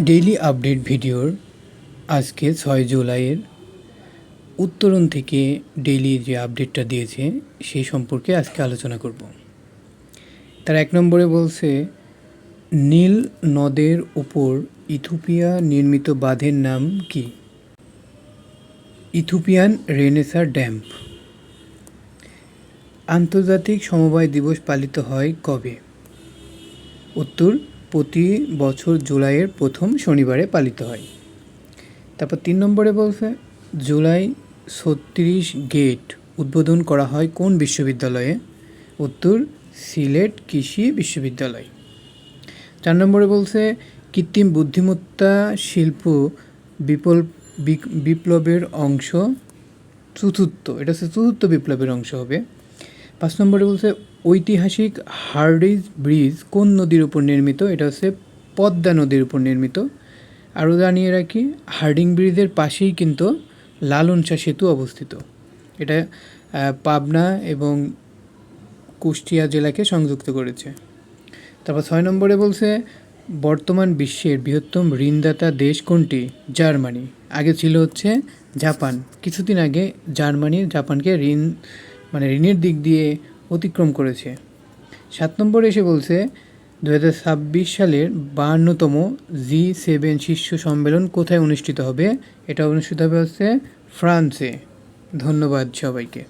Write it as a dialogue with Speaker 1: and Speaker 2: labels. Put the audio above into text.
Speaker 1: Daily update ভিডিওর আজকে ছয় জুলাইয়ের উত্তরণ থেকে ডেইলি যে আপডেটটা দিয়েছে সেই সম্পর্কে আজকে আলোচনা করব। তার এক নম্বরে বলছে, নীল নদের উপর ইথোপিয়া নির্মিত বাঁধের নাম কি? ইথোপিয়ান রেনেসার ড্যাম্প আন্তর্জাতিক সমবায় দিবস পালিত হয় কবে? উত্তর প্রতি বছর জুলাইয়ের প্রথম শনিবারে পালিত হয়। তারপর তিন নম্বরে বলছে, জুলাই ছত্রিশ গেট উদ্বোধন করা হয় কোন বিশ্ববিদ্যালয়ে? উত্তর, সিলেট কৃষি বিশ্ববিদ্যালয়। চার নম্বরে বলছে, কৃত্রিম বুদ্ধিমত্তা শিল্প বিপল বিপ্লবের অংশ, চতুর্থ, এটা হচ্ছে চতুর্থ বিপ্লবের অংশ হবে। পাঁচ নম্বরে বলছে, ঐতিহাসিক হার্ডিজ ব্রিজ কোন নদীর উপর নির্মিত? এটা হচ্ছে পদ্মা নদীর উপর নির্মিত। আরও জানিয়ে রাখি, হার্ডিং ব্রিজের পাশেই কিন্তু লালন শাহ সেতু অবস্থিত। এটা পাবনা এবং কুষ্টিয়া জেলাকে সংযুক্ত করেছে। তারপর ছয় নম্বরে বলছে, বর্তমান বিশ্বের বৃহত্তম ঋণদাতা দেশ কোনটি? জার্মানি। আগে ছিল হচ্ছে জাপান। কিছুদিন আগে জার্মানি জাপানকে ঋণ মানে ঋণের দিক দিয়ে অতিক্রম করেছে। সাত নম্বরে এসে বলছে দু হাজার ছাব্বিশ সালের বাহান্নতম জি সেভেন শীর্ষ সম্মেলন কোথায় অনুষ্ঠিত হবে? এটা অনুষ্ঠিত হবে হচ্ছে ফ্রান্সে। ধন্যবাদ সবাইকে।